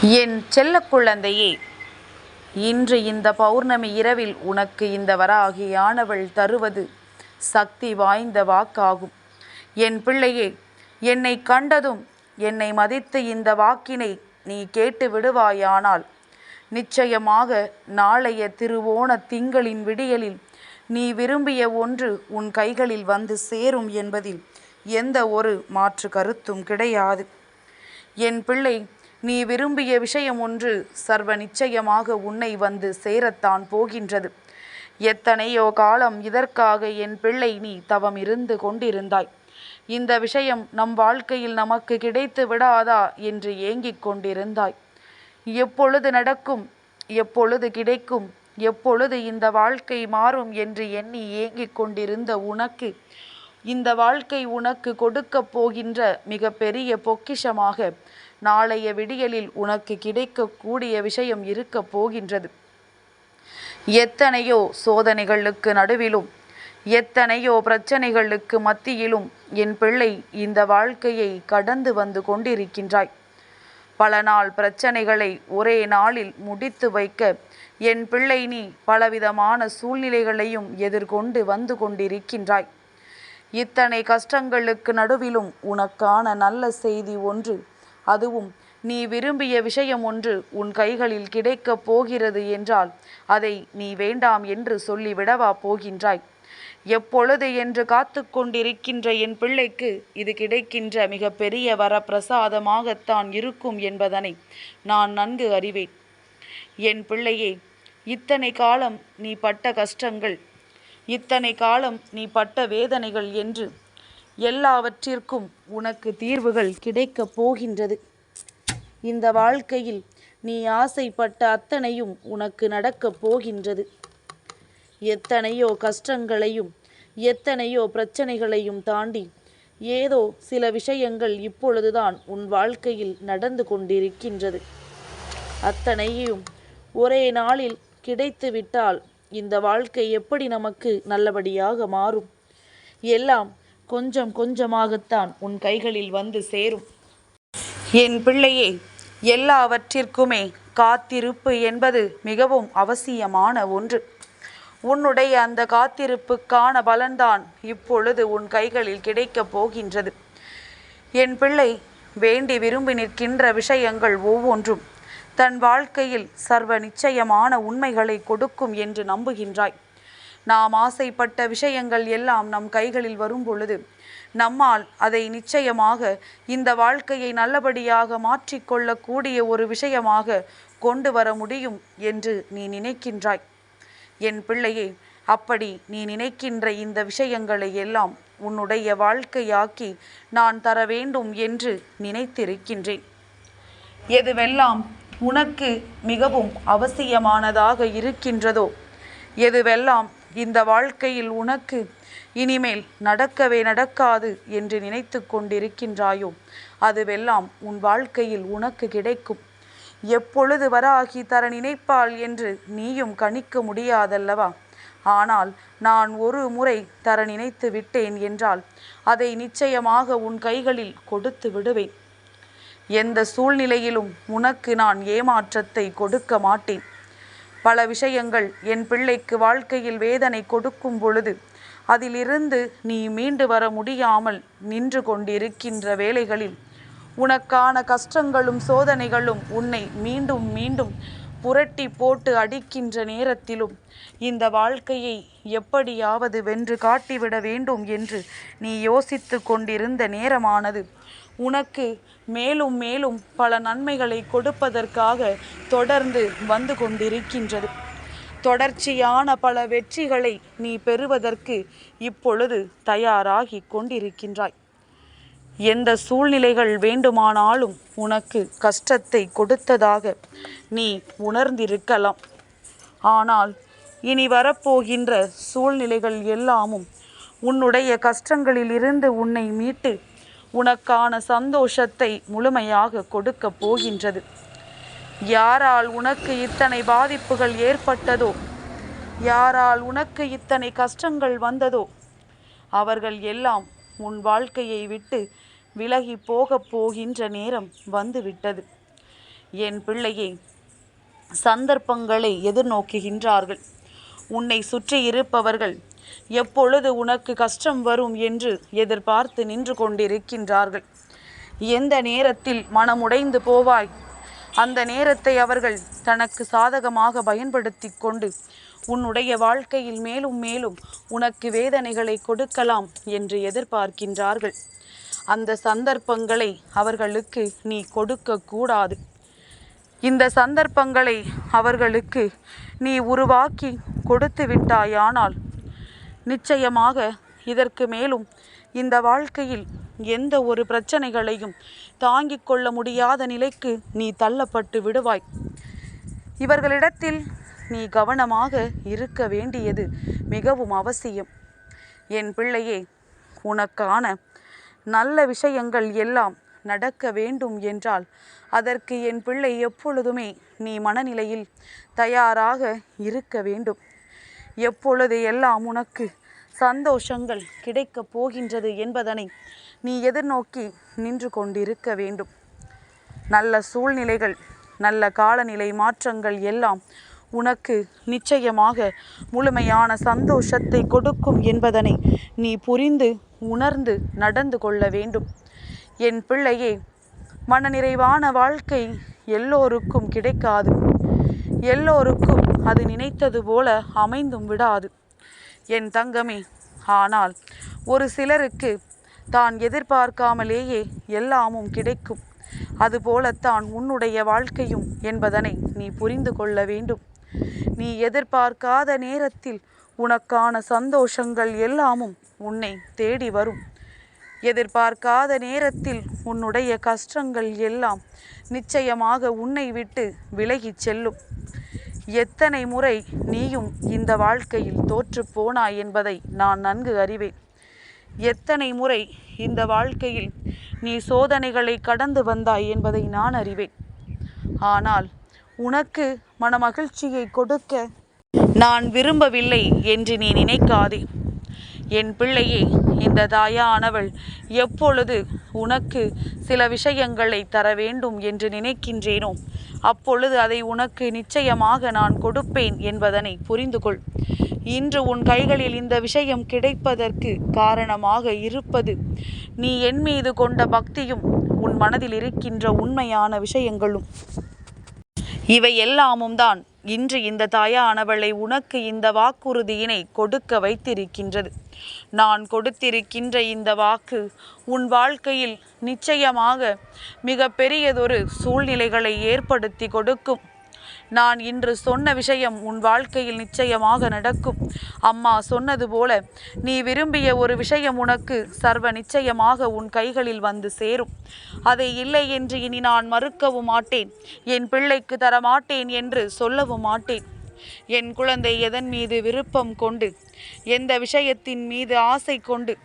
என் செல்ல குழந்தையே இன்று இந்த பௌர்ணமி இரவில் உனக்கு இந்த வராகியானவள் தருவது சக்தி வாய்ந்த வாக்காகும். என் பிள்ளையே என்னை கண்டதும் என்னை மதித்து இந்த வாக்கினை நீ கேட்டு விடுவாயானால் நிச்சயமாக நாளைய திருவோண திங்களின் விடியலில் நீ விரும்பிய ஒன்று உன் கைகளில் வந்து சேரும் என்பதில் எந்த ஒரு மாற்று கருத்தும் கிடையாது. என் பிள்ளை நீ விரும்பிய விஷயம் ஒன்று சர்வ நிச்சயமாக உன்னை வந்து சேரத்தான் போகின்றது. எத்தனையோ காலம் இதற்காக என் பிள்ளை நீ தவம் இருந்து கொண்டிருந்தாய். இந்த விஷயம் நம் வாழ்க்கையில் நமக்கு கிடைத்து விடாதா என்று ஏங்கிக் கொண்டிருந்தாய். எப்பொழுது நடக்கும் எப்பொழுது கிடைக்கும் எப்பொழுது இந்த வாழ்க்கை மாறும் என்று எண்ணி ஏங்கிக் கொண்டிருந்த உனக்கு இந்த வாழ்க்கை உனக்கு கொடுக்கப் போகின்ற மிக பெரிய பொக்கிஷமாக நாளைய விடியலில் உனக்கு கிடைக்கக்கூடிய விஷயம் இருக்கப் போகின்றது. எத்தனையோ சோதனைகளுக்கு நடுவிலும் எத்தனையோ பிரச்சனைகளுக்கு மத்தியிலும் என் பிள்ளை இந்த வாழ்க்கையை கடந்து வந்து கொண்டிருக்கின்றாய். பல நாள் பிரச்சனைகளை ஒரே நாளில் முடித்து வைக்க என் பிள்ளை நீ பலவிதமான சூழ்நிலைகளையும் எதிர்கொண்டு வந்து கொண்டிருக்கின்றாய். இத்தனை கஷ்டங்களுக்கு நடுவிலும் உனக்கான நல்ல செய்தி ஒன்று. அதுவும் நீ விரும்பிய விஷயம் ஒன்று உன் கைகளில் கிடைக்கப் போகிறது என்றால் அதை நீ வேண்டாம் என்று சொல்லிவிடவா போகின்றாய். எப்பொழுது என்று காத்து கொண்டிருக்கின்ற என் பிள்ளைக்கு இது கிடைக்கின்ற மிக பெரிய வரப்பிரசாதமாகத்தான் இருக்கும் என்பதனை நான் நன்கு அறிவேன். என் பிள்ளையே இத்தனை காலம் நீ பட்ட கஷ்டங்கள் இத்தனை காலம் நீ பட்ட வேதனைகள் என்று எல்லாவற்றிற்கும் உனக்கு தீர்வுகள் கிடைக்கப் போகின்றது. இந்த வாழ்க்கையில் நீ ஆசைப்பட்ட அத்தனையும் உனக்கு நடக்கப் போகின்றது. எத்தனையோ கஷ்டங்களையும் எத்தனையோ பிரச்சனைகளையும் தாண்டி ஏதோ சில விஷயங்கள் இப்பொழுதுதான் உன் வாழ்க்கையில் நடந்து கொண்டிருக்கின்றது. அத்தனையும் ஒரே நாளில் கிடைத்துவிட்டால் இந்த வாழ்க்கை எப்படி நமக்கு நல்லபடியாக மாறும்? எல்லாம் கொஞ்சம் கொஞ்சமாகத்தான் உன் கைகளில் வந்து சேரும். என் பிள்ளையே எல்லாவற்றிற்குமே காத்திருப்பு என்பது மிகவும் அவசியமான ஒன்று. உன்னுடைய அந்த காத்திருப்புக்கான பலன்தான் இப்பொழுது உன் கைகளில் கிடைக்கப் போகின்றது. என் பிள்ளை வேண்டி விரும்பி நிற்கின்ற விஷயங்கள் ஒவ்வொன்றும் தன் வாழ்க்கையில் சர்வ நிச்சயமான உண்மைகளை கொடுக்கும் என்று நம்புகின்றாய். நாம் ஆசைப்பட்ட விஷயங்கள் எல்லாம் நம் கைகளில் வரும் பொழுது நம்மால் அதை நிச்சயமாக இந்த வாழ்க்கையை நல்லபடியாக மாற்றிக்கொள்ளக்கூடிய ஒரு விஷயமாக கொண்டு வர முடியும் என்று நீ நினைக்கின்றாய். என் பிள்ளையே அப்படி நீ நினைக்கின்ற இந்த விஷயங்களை எல்லாம் உன்னுடைய வாழ்க்கையாக்கி நான் தர வேண்டும் என்று நினைத்திருக்கின்றேன். எதுவெல்லாம் உனக்கு மிகவும் அவசியமானதாக இருக்கின்றதோ? எதுவெல்லாம் இந்த வாழ்க்கையில் உனக்கு இனிமேல் நடக்கவே நடக்காது என்று நினைத்து கொண்டிருக்கின்றாயோ? அதுவெல்லாம் உன் வாழ்க்கையில் உனக்கு கிடைக்கும். எப்பொழுது வராகி தர நினைப்பாள் என்று நீயும் கணிக்க முடியாதல்லவா? ஆனால் நான் ஒரு முறை தர நினைத்து விட்டேன் என்றால் அதை நிச்சயமாக உன் கைகளில் கொடுத்து விடுவேன். எந்த சூழ்நிலையிலும் உனக்கு நான் ஏமாற்றத்தை கொடுக்க மாட்டேன். பல விஷயங்கள் என் பிள்ளைக்கு வாழ்க்கையில் வேதனை கொடுக்கும் பொழுது அதிலிருந்து நீ மீண்டு வர முடியாமல் நின்று கொண்டிருக்கின்ற வேலைகளில் உனக்கான கஷ்டங்களும் சோதனைகளும் உன்னை மீண்டும் மீண்டும் புரட்டி போட்டு அடிக்கின்ற நேரத்திலும் இந்த வாழ்க்கையை எப்படியாவது வென்று காட்டிவிட வேண்டும் என்று நீ யோசித்து கொண்டிருந்த நேரமானது. உனக்கு மேலும் மேலும் பல நன்மைகளை கொடுப்பதற்காக தொடர்ந்து வந்து கொண்டிருக்கின்றது. தொடர்ச்சியான பல வெற்றிகளை நீ பெறுவதற்கு இப்பொழுது தயாராகி கொண்டிருக்கின்றாய். எந்த சூழ்நிலைகள் வேண்டுமானாலும் உனக்கு கஷ்டத்தை கொடுத்ததாக நீ உணர்ந்திருக்கலாம். ஆனால் இனி வரப்போகின்ற சூழ்நிலைகள் எல்லாமும் உன்னுடைய கஷ்டங்களிலிருந்து உன்னை மீட்டு உனக்கான சந்தோஷத்தை முழுமையாக கொடுக்கப் போகின்றது. யாரால் உனக்கு இத்தனை பாதிப்புகள் ஏற்பட்டதோ? யாரால் உனக்கு இத்தனை கஷ்டங்கள் வந்ததோ? அவர்கள் எல்லாம் உன் வாழ்க்கையை விட்டு விலகி போகப் போகின்ற நேரம் வந்துவிட்டது. என் பிள்ளையே சந்தர்ப்பங்களை எதிர்நோக்குகின்றார்கள். உன்னை சுற்றி இருப்பவர்கள் எப்பொழுது உனக்கு கஷ்டம் வரும் என்று எதிர்பார்த்து நின்று கொண்டிருக்கின்றார்கள். எந்த நேரத்தில் மனமுடைந்து போவாய்? அந்த நேரத்தை அவர்கள் தனக்கு சாதகமாக பயன்படுத்தி கொண்டு உன்னுடைய வாழ்க்கையில் மேலும் மேலும் உனக்கு வேதனைகளை கொடுக்கலாம் என்று எதிர்பார்க்கின்றார்கள். அந்த சந்தர்ப்பங்களை அவர்களுக்கு நீ கொடுக்கக்கூடாது இந்த சந்தர்ப்பங்களை அவர்களுக்கு நீ உருவாக்கி கொடுத்து விட்டாயானால் நிச்சயமாக இதற்கு மேலும் இந்த வாழ்க்கையில் எந்த ஒரு பிரச்சனைகளையும் தாங்கிக் கொள்ள முடியாத நிலைக்கு நீ தள்ளப்பட்டு விடுவாய். இவர்களிடத்தில் நீ கவனமாக இருக்க வேண்டியது மிகவும் அவசியம். என் பிள்ளையே உனக்கான நல்ல விஷயங்கள் எல்லாம் நடக்க வேண்டும் என்றால் அதற்கு என் பிள்ளை எப்பொழுதுமே நீ மனநிலையில் தயாராக இருக்க வேண்டும். எப்பொழுது எல்லாம் உனக்கு சந்தோஷங்கள் கிடைக்கப் போகின்றது என்பதனை நீ எதிர்நோக்கி நின்று கொண்டிருக்க வேண்டும். நல்ல சூழ்நிலைகள் நல்ல காலநிலை மாற்றங்கள் எல்லாம் உனக்கு நிச்சயமாக முழுமையான சந்தோஷத்தை கொடுக்கும் என்பதனை நீ புரிந்து உணர்ந்து நடந்து கொள்ள வேண்டும். என் பிள்ளையே மனநிறைவான வாழ்க்கை எல்லோருக்கும் கிடைக்காது. எல்லோருக்கும் அது நினைத்தது போல அமைந்தும் விடாது. என் தங்கமே ஆனால் ஒரு சிலருக்கு தான் எதிர்பார்க்காமலேயே எல்லாமும் கிடைக்கும். அதுபோலத்தான் உன்னுடைய வாழ்க்கையும் என்பதனை நீ புரிந்து கொள்ள வேண்டும். நீ எதிர்பார்க்காத நேரத்தில் உனக்கான சந்தோஷங்கள் எல்லாமும் உன்னை தேடி வரும். எதிர்பார்க்காத நேரத்தில் உன்னுடைய கஷ்டங்கள் எல்லாம் நிச்சயமாக உன்னை விட்டு விலகிச் செல்லும். எத்தனை முறை நீயும் இந்த வாழ்க்கையில் தோற்று போனாய் என்பதை நான் நன்கு அறிவேன். எத்தனை முறை இந்த வாழ்க்கையில் நீ சோதனைகளை கடந்து வந்தாய் என்பதை நான் அறிவேன். ஆனால் உனக்கு மனமகிழ்ச்சியை கொடுக்க நான் விரும்பவில்லை என்று நீ நினைக்காதே. என் பிள்ளையே இந்த தாயானவள் எப்பொழுது உனக்கு சில விஷயங்களை தர வேண்டும் என்று நினைக்கின்றேனோ அப்பொழுது அதை உனக்கு நிச்சயமாக நான் கொடுப்பேன் என்பதனை புரிந்து கொள் இன்று உன் கைகளில் இந்த விஷயம் கிடைப்பதற்கு காரணமாக இருப்பது நீ என் மீது கொண்ட பக்தியும் உன் மனதில் இருக்கின்ற உண்மையான விஷயங்களும். இவை எல்லாமும் தான் இன்று இந்த தாயானவளை உனக்கு இந்த வாக்குறுதியினை கொடுக்க வைத்திருக்கின்றது. நான் கொடுத்திருக்கின்ற இந்த வாக்கு உன் வாழ்க்கையில் நிச்சயமாக மிக பெரியதொரு சூழ்நிலைகளை ஏற்படுத்தி கொடுக்கும். நான் இன்று சொன்ன விஷயம் உன் வாழ்க்கையில் நிச்சயமாக நடக்கும். அம்மா சொன்னது போல நீ விரும்பிய ஒரு விஷயம் உனக்கு சர்வ நிச்சயமாக உன் கைகளில் வந்து சேரும். அதை இல்லை என்று இனி நான் மறுக்கவும் மாட்டேன். என் பிள்ளைக்கு தர மாட்டேன் என்று சொல்லவும் மாட்டேன். என் குழந்தை எதன் மீது விருப்பம் கொண்டு எந்த விஷயத்தின் மீது ஆசை கொண்டு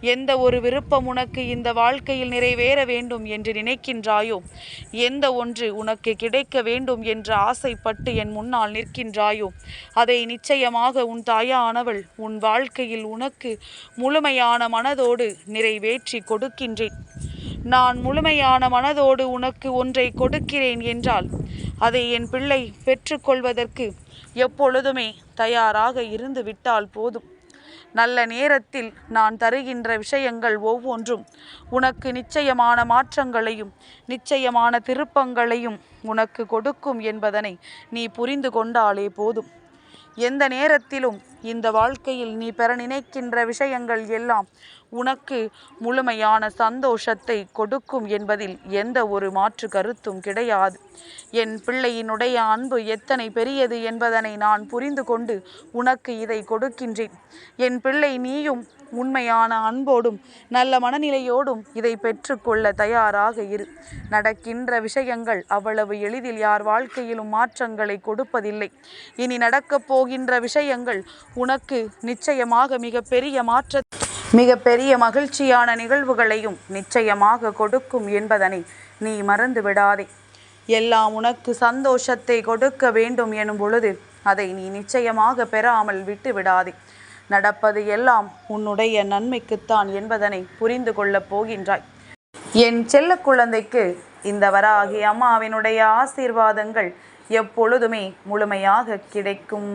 எந்த ஒரு விருப்பம் உனக்கு இந்த வாழ்க்கையில் நிறைவேற வேண்டும் என்று நினைக்கின்றாயோ? எந்த ஒன்று உனக்கு கிடைக்க வேண்டும் என்று ஆசைப்பட்டு என் முன்னால் நிற்கின்றாயோ? அதை நிச்சயமாக உன் தாயானவள் உன் வாழ்க்கையில் உனக்கு முழுமையான மனதோடு நிறைவேற்றி கொடுக்கின்றேன். நான் முழுமையான மனதோடு உனக்கு ஒன்றை கொடுக்கிறேன் என்றால் அதை என் பிள்ளை பெற்றுக்கொள்வதற்கு எப்பொழுதுமே தயாராக இருந்து விட்டால் போதும். நல்ல நேரத்தில் நான் தருகின்ற விஷயங்கள் ஒவ்வொன்றும். உனக்கு நிச்சயமான மாற்றங்களையும் நிச்சயமான திருப்பங்களையும் உனக்கு கொடுக்கும் என்பதனை நீ புரிந்து கொண்டாலே போதும். எந்த நேரத்திலும் இந்த வாழ்க்கையில் நீ பெற நினைக்கின்ற விஷயங்கள் எல்லாம் உனக்கு முழுமையான சந்தோஷத்தை கொடுக்கும் என்பதில் எந்த ஒரு மாற்று கருத்தும் கிடையாது. என் பிள்ளையினுடைய அன்பு எத்தனை பெரியது என்பதனை நான் புரிந்து கொண்டு உனக்கு இதை கொடுக்கின்றேன். என் பிள்ளை நீயும் உண்மையான அன்போடும் நல்ல மனநிலையோடும் இதை பெற்றுக்கொள்ள தயாராக இரு. நடக்கின்ற விஷயங்கள் அவ்வளவு எளிதில் யார் வாழ்க்கையிலும் மாற்றங்களை கொடுப்பதில்லை. இனி நடக்கப் போகின்ற விஷயங்கள் உனக்கு நிச்சயமாக மிக பெரிய மாற்ற மிக பெரிய மகிழ்ச்சியான நிகழ்வுகளையும் நிச்சயமாக கொடுக்கும் என்பதனை நீ மறந்து விடாதே. எல்லாம் உனக்கு சந்தோஷத்தை கொடுக்க வேண்டும் எனும் பொழுது அதை நீ நிச்சயமாக பெறாமல் விட்டு விடாதே. நடப்பது எல்லாம் உன்னுடைய நன்மைக்குத்தான் என்பதனை புரிந்து கொள்ளப் போகின்றாய். என் செல்ல குழந்தைக்கு இந்த வராகி அம்மாவினுடைய ஆசீர்வாதங்கள் எப்பொழுதுமே முழுமையாக கிடைக்கும்.